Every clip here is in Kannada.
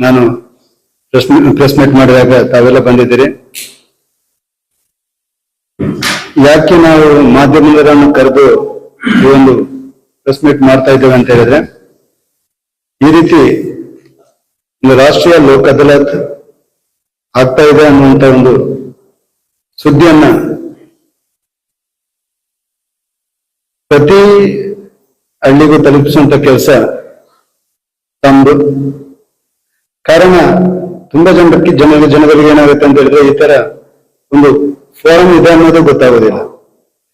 ನಾನು ಪ್ರೆಸ್ ಪ್ರೆಸ್ ಮೀಟ್ ಮಾಡಿದಾಗ ತಾವೆಲ್ಲ ಬಂದಿದ್ದೀರಿ. ಯಾಕೆ ನಾವು ಮಾಧ್ಯಮದವರನ್ನು ಕರೆದು ಈ ಒಂದು ಪ್ರೆಸ್ ಮೀಟ್ ಮಾಡ್ತಾ ಇದ್ದೇವೆ ಅಂತ ಹೇಳಿದ್ರೆ, ಈ ರೀತಿ ಒಂದು ರಾಷ್ಟ್ರೀಯ ಲೋಕ ಅದಾಲತ್ ಆಗ್ತಾ ಇದೆ ಅನ್ನುವಂತ ಒಂದು ಸುದ್ದಿಯನ್ನ ಪ್ರತಿ ಹಳ್ಳಿಗೂ ತಲುಪಿಸುವಂತ ಕೆಲಸ ತಮ್ಮದು ಕಾರಣ ತುಂಬಾ ಜನಕ್ಕೆ ಜನ ಜನಗಳಿಗೆ ಏನಾಗುತ್ತೆ ಅಂತ ಹೇಳಿದ್ರೆ ಈ ತರ ಒಂದು ಫೋರಂ ಇದೆ ಅನ್ನೋದು ಗೊತ್ತಾಗೋದಿಲ್ಲ.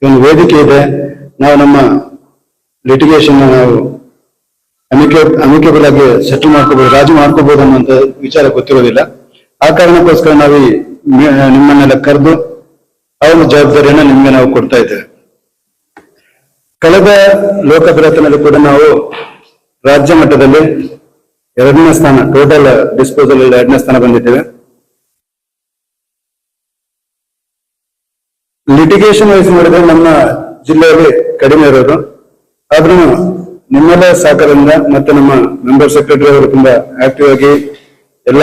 ಒಂದು ವೇದಿಕೆ ಇದೆ. ನಾವು ನಮ್ಮ ಲಿಟಿಗೇಷನ್ ನಾವು ಅಮಿಕೆ ಅಮಿಕೇಬಲ್ ಆಗಿ ಸೆಟಲ್ ಮಾಡ್ಕೋಬಹುದು ರಾಜಿ ಮಾಡ್ಕೋಬಹುದು ಅಂತ ವಿಚಾರ ಗೊತ್ತಿರೋದಿಲ್ಲ. ಆ ಕಾರಣಕ್ಕೋಸ್ಕರ ನಾವು ನಿಮ್ಮನ್ನೆಲ್ಲ ಕರೆದು ಒಂದು ಜವಾಬ್ದಾರಿಯನ್ನ ನಿಮ್ಗೆ ನಾವು ಕೊಡ್ತಾ ಇದ್ದೇವೆ. ಕಳೆದ ಲೋಕಪ್ರಯತ್ನದಲ್ಲಿ ಕೂಡ ನಾವು ರಾಜ್ಯ ಮಟ್ಟದಲ್ಲಿ ಎರಡನೇ ಸ್ಥಾನ ಟೋಟಲ್ ಡಿಸ್ಪೋಸಲ್ ಎರಡನೇ ಸ್ಥಾನ ಬಂದಿದ್ದೇವೆ. ಲಿಟಿಗೇಷನ್ ವೈಸ್ ನೋಡಿದ್ರೆ ನಮ್ಮ ಜಿಲ್ಲೆಯಲ್ಲಿ ಕಡಿಮೆ ಇರೋದು. ಆದ್ರೂ ನಿಮ್ಮೆಲ್ಲ ಸಹಕಾರದಿಂದ ಮತ್ತೆ ನಮ್ಮ ಮೆಂಬರ್ ಸೆಕ್ರೆಟರಿ ಅವರು ತುಂಬಾ ಆಕ್ಟಿವ್ ಆಗಿ ಎಲ್ಲ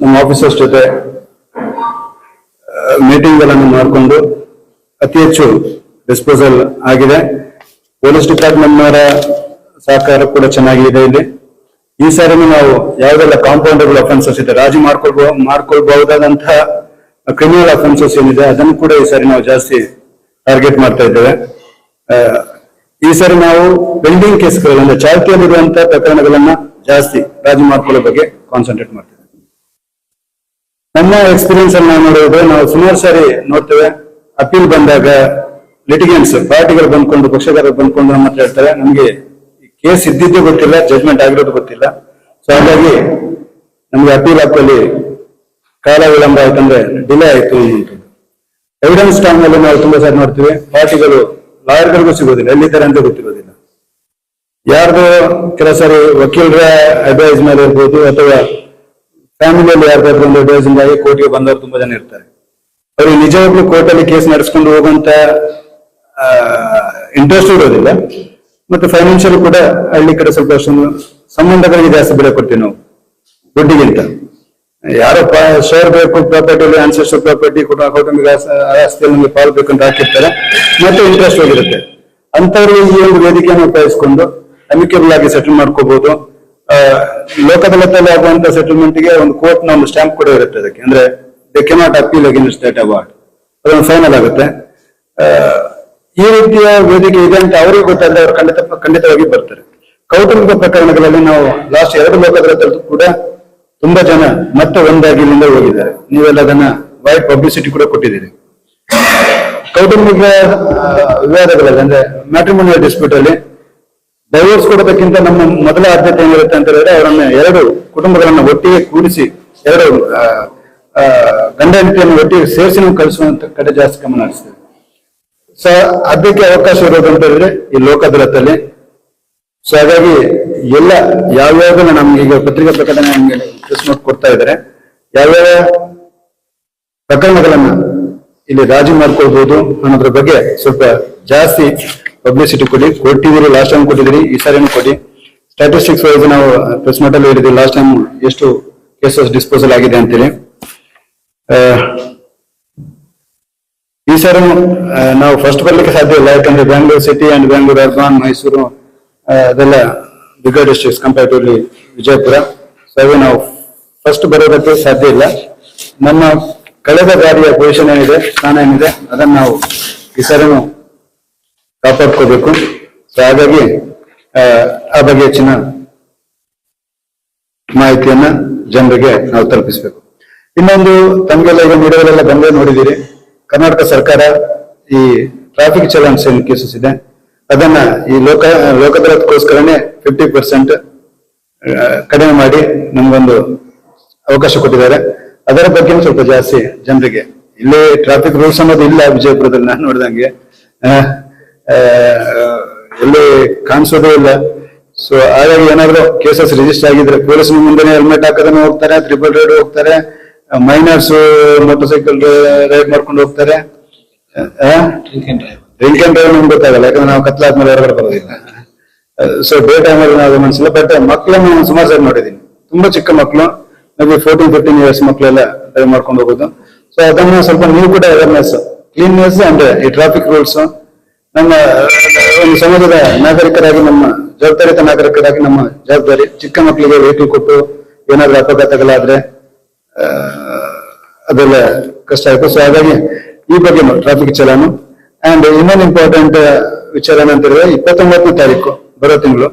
ನಮ್ಮ ಆಫೀಸರ್ಸ್ ಜೊತೆ ಮೀಟಿಂಗ್ಗಳನ್ನು ಮಾಡಿಕೊಂಡು ಅತಿ ಹೆಚ್ಚು ಡಿಸ್ಪೋಸಲ್ ಆಗಿದೆ. ಪೊಲೀಸ್ ಡಿಪಾರ್ಟ್ಮೆಂಟ್ ಸಹಕಾರ ಕೂಡ ಚೆನ್ನಾಗಿದೆ ಇಲ್ಲಿ. ಈ ಸಾರಿನೂ ನಾವು ಯಾವುದೆಲ್ಲ ಕಾಂಪೌಂಡರ್ಗಳು ಅಫೆನ್ಸಸ್ ಇದೆ, ರಾಜಿ ಮಾಡ್ಕೊಳ್ಬೋ, ಮಾಡ್ಕೊಳ್ಬಹುದಾದಂತಹ ಕ್ರಿಮಿನಲ್ ಅಫೆನ್ಸಸ್ ಏನಿದೆ, ಅದನ್ನು ಕೂಡ ಈ ಸಾರಿ ನಾವು ಜಾಸ್ತಿ ಟಾರ್ಗೆಟ್ ಮಾಡ್ತಾ ಇದ್ದೇವೆ. ಈ ಸಾರಿ ನಾವು ವೆಲ್ಡಿಂಗ್ ಕೇಸ್ಗಳು ಅಂದ್ರೆ ಚಾಲ್ತಿಯಲ್ಲಿರುವಂತಹ ಪ್ರಕರಣಗಳನ್ನ ಜಾಸ್ತಿ ರಾಜಿ ಮಾಡ್ಕೊಳ್ಳೋ ಬಗ್ಗೆ ಕಾನ್ಸಂಟ್ರೇಟ್ ಮಾಡ್ತೇವೆ. ನಮ್ಮ ಎಕ್ಸ್ಪೀರಿಯನ್ಸ್ ಅನ್ನು ನಾವು ನಾವು ಸುಮಾರು ಸಾರಿ ನೋಡ್ತೇವೆ. ಅಪೀಲ್ ಬಂದಾಗ ಲಿಟಿಗೆಂಟ್ಸ್ ಪಾರ್ಟಿಗಳು ಬಂದ್ಕೊಂಡು, ಪಕ್ಷಗಾರರು ಬಂದ್ಕೊಂಡು ನಮ್ಮ ಹತ್ರ ಹೇಳ್ತಾರೆ, ನಮಗೆ ಕೇಸ್ ಇದ್ದಿದ್ದೇ ಗೊತ್ತಿಲ್ಲ ಜಜ್ಮೆಂಟ್ ಆಗಿರೋದು ಗೊತ್ತಿಲ್ಲ. ಸೊ ಹಾಗಾಗಿ ನಮ್ಗೆ ಅಪೀಲ್ ಹಾಕಲ್ಲಿ ಕಾಲ ವಿಳಂಬ ಆಯ್ತಂದ್ರೆ ಡಿಲೇ ಆಯ್ತು ಎವಿಡೆನ್ಸ್ ಟೈಮ್ ಅಲ್ಲಿ ನಾವು ತುಂಬಾ ಸಾರಿ ನೋಡ್ತೀವಿ. ಪಾರ್ಟಿಗಳು, ಲಾಯರ್ಗಳಿಗೂ ಸಿಗೋದಿಲ್ಲ. ಎಲ್ಲಿದ್ದಾರೆ ಅಂತ ಗೊತ್ತಿರೋದಿಲ್ಲ. ಯಾರ್ದು ಕೆಲ ಸಾರಿ ವಕೀಲರ ಅಡ್ವೈಸ್ ಮೇಲೆ ಇರ್ಬೋದು ಅಥವಾ ಫ್ಯಾಮಿಲಿಯಲ್ಲಿ ಯಾರ್ದಾದ್ರು ಒಂದು ಅಡ್ವೈಸ್ ಇಂದಾಗಿ ಕೋರ್ಟ್ಗೆ ಬಂದವರು ತುಂಬಾ ಜನ ಇರ್ತಾರೆ. ಅವ್ರಿಗೆ ನಿಜವಾಗ್ಲೂ ಕೋರ್ಟಲ್ಲಿ ಕೇಸ್ ನಡೆಸ್ಕೊಂಡು ಹೋಗುವಂತ ಇಂಟ್ರೆಸ್ಟ್ ಇರೋದಿಲ್ಲ. ಮತ್ತೆ ಫೈನಾನ್ಷಿಯಲ್ ಕೂಡ ಹಳ್ಳಿ ಕಡೆ ಸ್ವಲ್ಪ ಸಂಬಂಧಗಳಿಗೆ ಜಾಸ್ತಿ ಬೆಲೆ ಕೊಡ್ತೀವಿ ನಾವು. ದುಡ್ಡಿಗಿಂತ ಯಾರೋ ಶೇರ್ ಬೇಕು ಪ್ರಾಪರ್ಟಿಯಲ್ಲಿ ಆನ್ಸರ್ ಪ್ರಾಪರ್ಟಿ ಕೌಟುಂಬಿಕ ಆಸ- ಆಸ್ತಿಯಲ್ಲಿ ನಮಗೆ ಪಾಲ್ ಬೇಕಂತ ಹಾಕಿರ್ತಾರೆ. ಮತ್ತೆ ಇಂಟ್ರೆಸ್ಟ್ ಹೋಗಿರುತ್ತೆ. ಅಂತವರು ಈ ಒಂದು ವೇದಿಕೆಯನ್ನು ಉಪಯೋಗಿಸಿಕೊಂಡು ಅಮಿಕೇಬಲ್ ಆಗಿ ಸೆಟಲ್ ಮಾಡ್ಕೋಬಹುದು ಲೋಕದಲ್ಲಿ ಆಗುವಂತ ಸೆಟಲ್ಮೆಂಟ್ಗೆ ಒಂದು ಕೋರ್ಟ್ನ ಒಂದು ಸ್ಟ್ಯಾಂಪ್ ಕೂಡ ಇರುತ್ತೆ ಅದಕ್ಕೆ. ಅಂದ್ರೆ they cannot appeal against that award ಅದೊಂದು ಫೈನಲ್ ಆಗುತ್ತೆ. ಈ ರೀತಿಯ ವೇದಿಕೆ ಇದೆ ಅಂತ ಅವರಿಗೆ ಗೊತ್ತಾದ್ರೆ ಅವರು ಖಂಡಿತ ಖಂಡಿತವಾಗಿ ಬರ್ತಾರೆ. ಕೌಟುಂಬಿಕ ಪ್ರಕರಣಗಳಲ್ಲಿ ನಾವು ಲಾಸ್ಟ್ ಎರಡು ಲೋಕಗಳಲ್ಲೂ ಕೂಡ ತುಂಬಾ ಜನ ಮತ್ತೆ ಒಂದಾಗಿ ಇಲ್ಲಿಂದ ಹೋಗಿದ್ದಾರೆ. ನೀವೆಲ್ಲ ಅದನ್ನ ವೈಡ್ ಪಬ್ಲಿಸಿಟಿ ಕೂಡ ಕೊಟ್ಟಿದ್ದೀರಿ. ಕೌಟುಂಬಿಕ ವಿವಾದಗಳಲ್ಲಿ, ಅಂದ್ರೆ ಮ್ಯಾಟ್ರಿಮೋನಿಯಲ್ ಡಿಸ್ಪ್ಯೂಟ್ ಅಲ್ಲಿ ಡೈವೋರ್ಸ್ ಕೊಡೋದಕ್ಕಿಂತ ನಮ್ಮ ಮೊದಲ ಆದ್ಯತೆ ಏನಿರುತ್ತೆ ಅಂತ ಹೇಳಿದ್ರೆ ಅವರನ್ನ ಎರಡು ಕುಟುಂಬಗಳನ್ನ ಒಟ್ಟಿಗೆ ಕೂಡಿಸಿ, ಎರಡು ಗಂಡ ಹೆಂಡತಿಯನ್ನು ಒಟ್ಟಿಗೆ ಸೇರಿಸಿ ನಾವು ಕಳಿಸುವಂತ ಕಡೆ ಜಾಸ್ತಿ ಗಮನ ಹರಿಸ್ತೇವೆ. ಸೊ ಅದಕ್ಕೆ ಅವಕಾಶ ಇರೋದು ಅಂತ ಈ ಲೋಕದ್ರತಲ್ಲಿ ಸೊ ಹಾಗಾಗಿ ಎಲ್ಲ ಯಾವ್ಯಾವ ನಮ್ಗೆ ಈಗ ಪತ್ರಿಕಾ ಪ್ರಕಟಣೆ ನಮ್ಗೆ ಪ್ರೆಸ್ ನೋಟ್ ಕೊಡ್ತಾ ಇದ್ದಾರೆ. ಯಾವ್ಯಾವ ಪ್ರಕರಣಗಳನ್ನ ಇಲ್ಲಿ ರಾಜಿ ಮಾಡ್ಕೊಳ್ಬಹುದು ಅನ್ನೋದ್ರ ಬಗ್ಗೆ ಸ್ವಲ್ಪ ಜಾಸ್ತಿ ಪಬ್ಲಿಸಿಟಿ ಕೊಡಿ. ಕೊಟ್ಟಿದ್ದೀರಿ ಲಾಸ್ಟ್ ಟೈಮ್ ಕೊಟ್ಟಿದ್ದೀರಿ ಈ ಸಾರಿನೂ ಕೊಡಿ. ಸ್ಟಾಟಿಸ್ಟಿಕ್ಸ್ ವೈಸ್ ನಾವು ಪ್ರೆಸ್ ನೋಟ್ ಹೇಳಿದ್ವಿ ಲಾಸ್ಟ್ ಟೈಮ್ ಎಷ್ಟು ಕೇಸಸ್ ಡಿಸ್ಪೋಸಲ್ ಆಗಿದೆ ಅಂತೇಳಿ. ಈ ಸಾರಿ ನಾವು ಫಸ್ಟ್ ಬರ್ಲಿಕ್ಕೆ ಸಾಧ್ಯ ಇಲ್ಲ, ಯಾಕಂದ್ರೆ Bangalore city and Bangalore urban Mysuru ಅದೆಲ್ಲ bigger districts comparatively Vijayapura. So ನಾವು ಫಸ್ಟ್ ಬರೋದಕ್ಕೆ ಸಾಧ್ಯ ಇಲ್ಲ. ನಮ್ಮ ಕಳೆದ ಬಾರಿಯ ಪೊಸಿಷನ್ ಏನಿದೆ, ಸ್ಥಾನ ಏನಿದೆ, ಅದನ್ನ ನಾವು ಈ ಸರನು ಕಾಪಾಡ್ಕೋಬೇಕು. ಸೊ ಹಾಗಾಗಿ, ಆ ಬಗ್ಗೆ ಹೆಚ್ಚಿನ ಮಾಹಿತಿಯನ್ನ ಜನರಿಗೆ ನಾವು ತಲುಪಿಸಬೇಕು. ಇನ್ನೊಂದು, ತಮಗೆಲ್ಲ ಈಗ ಮೀಡಿಯಾಗಳೆಲ್ಲ ಬಂದೇ ನೋಡಿದ್ದೀರಿ. ಕರ್ನಾಟಕ ಸರ್ಕಾರ ಈ ಟ್ರಾಫಿಕ್ ಚಲನ್ಸ್ ಏನು ಕೇಸಸ್ ಇದೆ, ಅದನ್ನ ಈ ಲೋಕ ಲೋಕದಳತ್ಕೋಸ್ಕರನೇ ಫಿಫ್ಟಿ ಪರ್ಸೆಂಟ್ ಕಡಿಮೆ ಮಾಡಿ ನಮಗೊಂದು ಅವಕಾಶ ಕೊಟ್ಟಿದ್ದಾರೆ. ಅದರ ಬಗ್ಗೆ ಸ್ವಲ್ಪ ಜಾಸ್ತಿ ಜನರಿಗೆ. ಇಲ್ಲಿ ಟ್ರಾಫಿಕ್ ರೂಲ್ಸ್ ಅನ್ನೋದು ಇಲ್ಲ ವಿಜಯಪುರದಲ್ಲಿ ನಾನು ನೋಡಿದಂಗೆ. ಎಲ್ಲಿ ಕಾಣಿಸೋದೇ ಇಲ್ಲ. ಸೊ ಹಾಗಾಗಿ ಏನಾದ್ರು ಕೇಸಸ್ ರಿಜಿಸ್ಟರ್ ಆಗಿದ್ರೆ ಪೊಲೀಸ್ ಮುಂದೆ ಹೆಲ್ಮೆಟ್ ಹಾಕೋದನ್ನು ಹೋಗ್ತಾರೆ ತ್ರಿಬಲ್ ರೈಡ್ ಹೋಗ್ತಾರೆ. ಮೈನರ್ಸ್ ಮೋಟರ್ ಸೈಕಲ್ ರೈಡ್ ಮಾಡ್ಕೊಂಡು ಹೋಗ್ತಾರೆ. ಡ್ರಿಂಕ್ ಅಂಡ್ ಡ್ರೈವ್ ನಮ್ಗೆ ಗೊತ್ತಾಗಲ್ಲ, ಯಾಕಂದ್ರೆ ನಾವು ಕತ್ಲಾದ್ಮೇಲೆ ಹೊರಗಡೆ ಬರೋದಿಲ್ಲ. ಸೊ ಡೇ ಟೈಮಲ್ಲಿ ನಾವು ಗಮನಿಸಿಲ್ಲ ಬಟ್ ಮಕ್ಕಳನ್ನು ನಾನು ಸುಮಾರು ಸರಿ ನೋಡಿದ್ದೀನಿ. ತುಂಬಾ ಚಿಕ್ಕ ಮಕ್ಕಳು may be fourteen fifteen years ಮಕ್ಕಳೆಲ್ಲ ಡ್ರೈವ್ ಮಾಡ್ಕೊಂಡು ಹೋಗೋದು. ಸೊ ಅದನ್ನ ಸ್ವಲ್ಪ ನೀವು ಕೂಡ ಅವೇರ್ನೆಸ್ ಕ್ಲೀನ್ನೆಸ್ ಅಂಡ್ ಈ ಟ್ರಾಫಿಕ್ ರೂಲ್ಸ್ ನಮ್ಮ, ಒಂದು ಸಮಾಜದ ನಾಗರಿಕರಾಗಿ ನಮ್ಮ ಜವಾಬ್ದಾರಿತ ನಾಗರಿಕರಾಗಿ ನಮ್ಮ ಜವಾಬ್ದಾರಿ, ಚಿಕ್ಕ ಮಕ್ಕಳಿಗೆ ವೆಹಿಕಲ್ ಕೊಟ್ಟು ಏನಾದ್ರೂ ಅಪಘಾತಗಳಾದ್ರೆ ಅದೆಲ್ಲ ಕಷ್ಟ ಆಯ್ತು ಸೊ ಹಾಗಾಗಿ ಈ ಬಗ್ಗೆ ಟ್ರಾಫಿಕ್ ಚಲಾನು ಅಂಡ್ ಇನ್ನೊಂದು ಇಂಪಾರ್ಟೆಂಟ್ ವಿಚಾರ ಏನಂತ ಹೇಳಿದ್ರೆ ಇಪ್ಪತ್ತೊಂಬತ್ತನೇ ತಾರೀಕು ಬರೋ ತಿಂಗಳು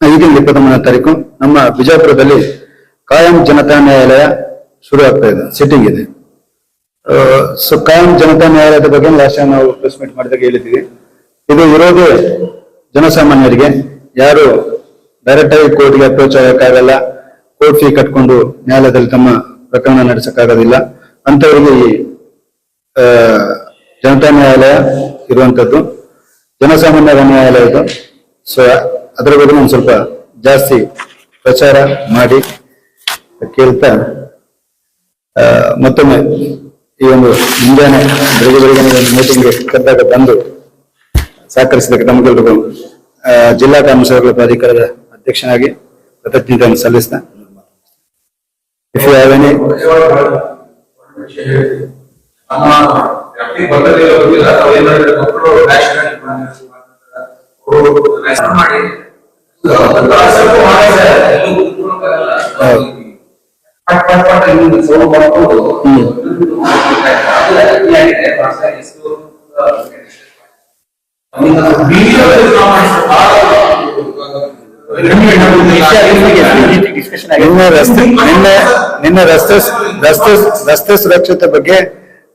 ಈಗಿನ ಇಪ್ಪತ್ತೊಂಬತ್ತನೇ ತಾರೀಕು ನಮ್ಮ ಬಿಜಾಪುರದಲ್ಲಿ ಕಾಯಂ ಜನತಾ ನ್ಯಾಯಾಲಯ ಶುರು ಆಗ್ತಾ ಇದೆ ಸಿಟ್ಟಿಂಗ್ ಇದೆ. ಸೊ ಕಾಯಂ ಜನತಾ ನ್ಯಾಯಾಲಯದ ಬಗ್ಗೆ ಲಾಸ್ಟ್ ಟೈಮ್ ನಾವು ಪ್ರೆಸ್ ಮೀಟ್ ಮಾಡಿದಾಗ ಹೇಳಿದ್ದೀವಿ ಇದು ಇರೋದು ಜನಸಾಮಾನ್ಯರಿಗೆ ಯಾರು ಡೈರೆಕ್ಟ್ ಆಗಿ ಕೋರ್ಟ್ಗೆ ಅಪ್ರೋಚ್ ಆಗಕ್ಕಾಗಲ್ಲ ಕೋರ್ಟ್ ಕಟ್ಕೊಂಡು ನ್ಯಾಯಾಲಯದಲ್ಲಿ ತಮ್ಮ ಪ್ರಕರಣ ನಡೆಸಕ್ಕಾಗೋದಿಲ್ಲ. ಅಂತವರಿಗೆ ಈ ಜನತಾ ನ್ಯಾಯಾಲಯ ಇರುವಂತದ್ದು ಜನಸಾಮಾನ್ಯರ ನ್ಯಾಯಾಲಯ ಇದು. ಸೊ ಅದರ ಬಗ್ಗೆ ಒಂದು ಸ್ವಲ್ಪ ಜಾಸ್ತಿ ಪ್ರಚಾರ ಮಾಡಿ ಕೇಳ್ತಾ ಮತ್ತೊಮ್ಮೆ ಈ ಒಂದು ಮುಂಜಾನೆ ಬೆಳಿಗ್ಗೆ ಬೆಳಿಗ್ಗೆ ಮೀಟಿಂಗ್ಗೆ ಕರೆದಾಗ ಬಂದು ಸಹಕರಿಸಿದ ನಮಗೆಲ್ಲರಿಗೂ ಜಿಲ್ಲಾ ಕಾನೂನು ಸೇವೆಗಳ ಪ್ರಾಧಿಕಾರದ ಅಧ್ಯಕ್ಷನಾಗಿ ಕೃತಜ್ಞತೆಯನ್ನು ಸಲ್ಲಿಸ್ತಾ If you have any, ಹ್ಮ್. ನಿನ್ನೆ ರಸ್ತೆ ನಿನ್ನೆ ನಿನ್ನೆ ರಸ್ತೆ ರಸ್ತೆ ರಸ್ತೆ ಸುರಕ್ಷತೆ ಬಗ್ಗೆ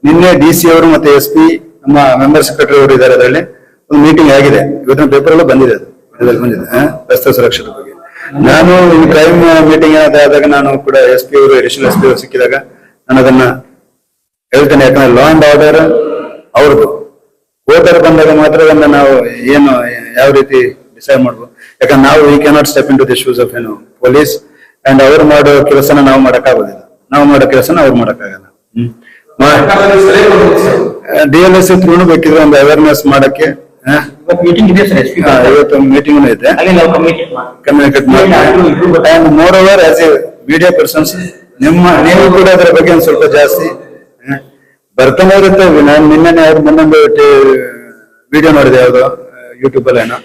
ನಿನ್ನೆ ಡಿ ಸಿ ಅವರು ಮತ್ತೆ ಎಸ್ ಪಿ ನಮ್ಮ ಮೆಂಬರ್ ಸೆಕ್ರೆಟರಿ ಅವರು ಇದ್ದಾರೆ ಅದರಲ್ಲಿ. ಒಂದು ಮೀಟಿಂಗ್ ಆಗಿದೆ. ಇವತ್ತಿನ ಪೇಪರ್ ಎಲ್ಲ ಬಂದಿದೆ ಅದು. ಬಂದಿದೆ. ರಸ್ತೆ ಸುರಕ್ಷತೆ ಬಗ್ಗೆ. ನಾನು ಈ ಕ್ರೈಮ್ ಮೀಟಿಂಗ್ ಆದಾಗ ನಾನು ಕೂಡ ಎಸ್ ಪಿ ಅವರು ಎಡಿಷನಲ್ ಎಸ್ ಪಿ ಅವರು ಸಿಕ್ಕಿದಾಗ ನಾನು ಅದನ್ನ ಹೇಳ್ತೇನೆ. ಯಾಕಂದ್ರೆ ಲಾ ಅಂಡ್ ಆರ್ಡರ್ ಅವ್ರದ್ದು. ಓಟರ್ ಬಂದಾಗ ಮಾತ್ರ ಅದನ್ನ ನಾವು ಏನು, ಯಾವ ರೀತಿ ಡಿಸೈಡ್ ಮಾಡ್ಬೋದು ಯಾಕಂದ್ರೆ ನಾವು we cannot step into the shoes of ಏನು ಪೊಲೀಸ್ ಅಂಡ್ ಅವ್ರು ಮಾಡೋ ಕೆಲಸನ ನಾವು ಮಾಡೋಕ್ಕಾಗೋದಿಲ್ಲ. ನಾವು ಮಾಡೋ ಕೆಲಸನ ಅವ್ರು ಮಾಡಕ್ಕಾಗಲ್ಲ. ಡಿ ಎಲ್ ಎಸ್ ಥ್ರೂನು ಬೇಕಿದ್ರೆ ಒಂದು ಅವೇರ್ನೆಸ್ ಮಾಡಕ್ಕೆ. ಮೀಟಿಂಗ್ ಇದೆ ಸರ್ ಇವತ್ತು ಮೀಟಿಂಗ್ ಇದೆ. ಕಮ್ಯುನಿಕೇಟ್ ಮಾಡಿ. And moreover as a media persons ನಿಮ್ಮ ನೀವು ಕೂಡ ಅದರ ಬಗ್ಗೆ ಒಂದು ಸ್ವಲ್ಪ ಜಾಸ್ತಿ ಬರ್ತಾನೆ ಇರುತ್ತೆ ನಾನು ನಿನ್ನೆ ಮೊನ್ನೊಂದು ವಿಡಿಯೋ ನೋಡಿದೆ ಯಾವ್ದು ಯೂಟ್ಯೂಬ್ ಅಲ್ಲಿ ಏನೋ